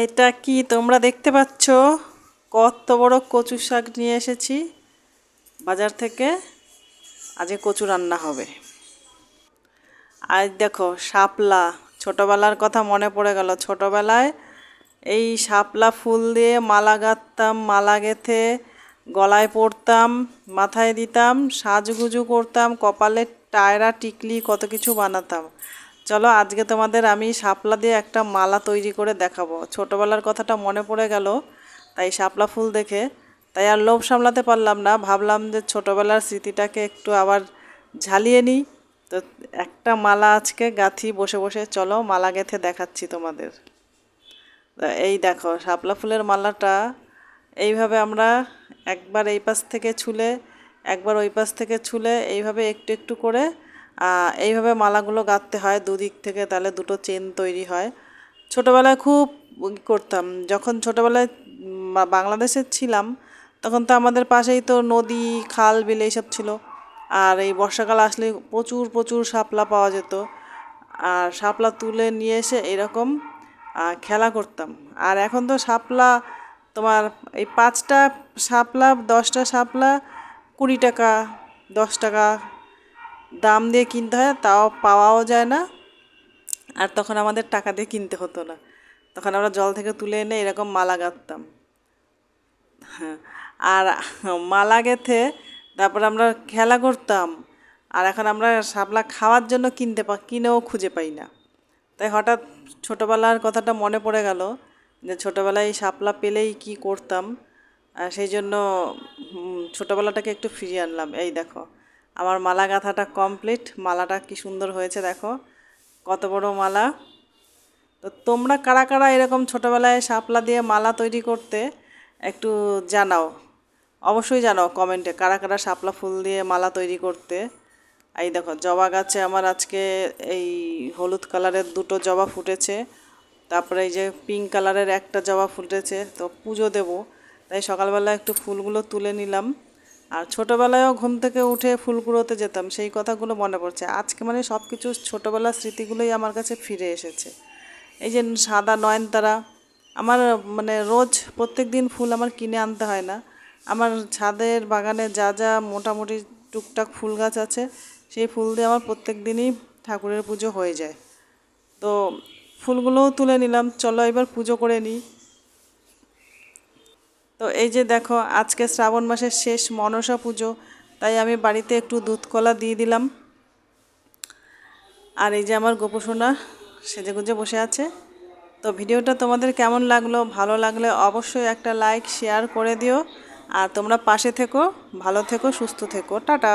এইটা কি তোমরা দেখতে পাচ্ছ? কত বড় কচু শাক নিয়ে এসেছি বাজার থেকে। আজকে কচু রান্না হবে। আজ দেখো, শাপলা। ছোটবেলার কথা মনে পড়ে গেল। ছোটবেলায় এই শাপলা ফুল দিয়ে মালা গাঁথতাম মালা গেঁথে গলায় পরতাম মাথায় দিতাম, সাজগুজু করতাম, কপালে টায়রা, টিকলি কত কিছু বানাতাম। চলো আজকে তোমাদের আমি শাপলা দিয়ে একটা মালা তৈরি করে দেখাবো। ছোটোবেলার কথাটা মনে পড়ে গেল, তাই শাপলা ফুল দেখে। তাই আর লোভ সামলাতে পারলাম না, ভাবলাম যে ছোটোবেলার স্মৃতিটাকে একটু আবার ঝালিয়ে নিই। তো একটা মালা আজকে গাঁথি বসে বসে, চলো মালা গেঁথে দেখাচ্ছি তোমাদের। এই দেখো, শাপলা ফুলের মালাটা এইভাবে আমরা একবার এই পাশ থেকে ছুলে, একবার ওই পাশ থেকে ছুলে এইভাবে একটু একটু করে এইভাবে মালাগুলো গাঁথতে হয় দুদিক থেকে, তাহলে দুটো চেন তৈরি হয়। ছোটোবেলায় খুব করতাম, যখন ছোটোবেলায় বাংলাদেশে ছিলাম, তখন তো আমাদের পাশেই তো নদী, খাল, বিল এইসব ছিল। আর এই বর্ষাকাল আসলে প্রচুর প্রচুর শাপলা পাওয়া যেত। আর শাপলা তুলে নিয়ে এসে এরকম খেলা করতাম। আর এখন তো শাপলা, তোমার এই পাঁচটা শাপলা, দশটা শাপলা কুড়ি টাকা, দশ টাকা দাম দিয়ে কিনতে হয়, তাও পাওয়াও যায় না। আর তখন আমাদের টাকা দিয়ে কিনতে হতো না। তখন আমরা জল থেকে তুলে এনে এরকম মালা গাঁথতাম। হ্যাঁ আর মালা গেথে তারপর আমরা খেলা করতাম। আর এখন আমরা শাপলা খাওয়ার জন্য কিনতে পা, কিনেও খুঁজে পাই না। তাই হঠাৎ ছোটোবেলার কথাটা মনে পড়ে গেল যে ছোটোবেলায় শাপলা পেলেই কি করতাম। সেই জন্য ছোটোবেলাটাকে একটু ফিরিয়ে আনলাম। এই দেখো আমার মালা গাঁথাটা কমপ্লিট মালাটা কি সুন্দর হয়েছে দেখো। কত বড় মালা। তো তোমরা কারা কারা এরকম ছোটোবেলায় শাপলা দিয়ে মালা তৈরি করতে একটু জানাও। অবশ্যই জানাও কমেন্টে কারা কারা শাপলা ফুল দিয়ে মালা তৈরি করতে। এই দেখো, জবা গাছে আমার আজকে এই হলুদ কালারের দুটো জবা ফুটেছে। তারপরে এই যে পিঙ্ক কালারের একটা জবা ফুটেছে। তো পুজো দেব। তাই সকালবেলা একটু ফুলগুলো তুলে নিলাম। আর ছোটোবেলায়ও ঘুম থেকে উঠে ফুল কুড়োতে যেতাম, সেই কথাগুলো মনে পড়ছে। আজকে মানে সব কিছু ছোটোবেলার স্মৃতিগুলোই আমার কাছে ফিরে এসেছে। এই যে সাদা নয়নতারা, আমার মানে রোজ প্রত্যেক দিন ফুল আমার কিনে আনতে হয় না। আমার ছাদের বাগানে যা যা মোটামুটি টুকটাক ফুল গাছ আছে, সেই ফুল দিয়ে আমার প্রত্যেক দিনই ঠাকুরের পুজো হয়ে যায়। তো ফুলগুলোও তুলে নিলাম, চলো এবার পুজো করে নিই। তো এই যে দেখো, আজকে শ্রাবণ মাসের শেষ মনসা পুজো, তাই আমি বাড়িতে একটু দুধ কলা দিয়ে দিলাম। আর এই যে আমার গোপসোনা সেজে গুজে বসে আছে। তো ভিডিওটা তোমাদের কেমন লাগল, ভালো লাগলে অবশ্যই একটা লাইক, শেয়ার করে দিও। আর তোমরা পাশে থেকো, ভালো থেকো, সুস্থ থেকো। টাটা!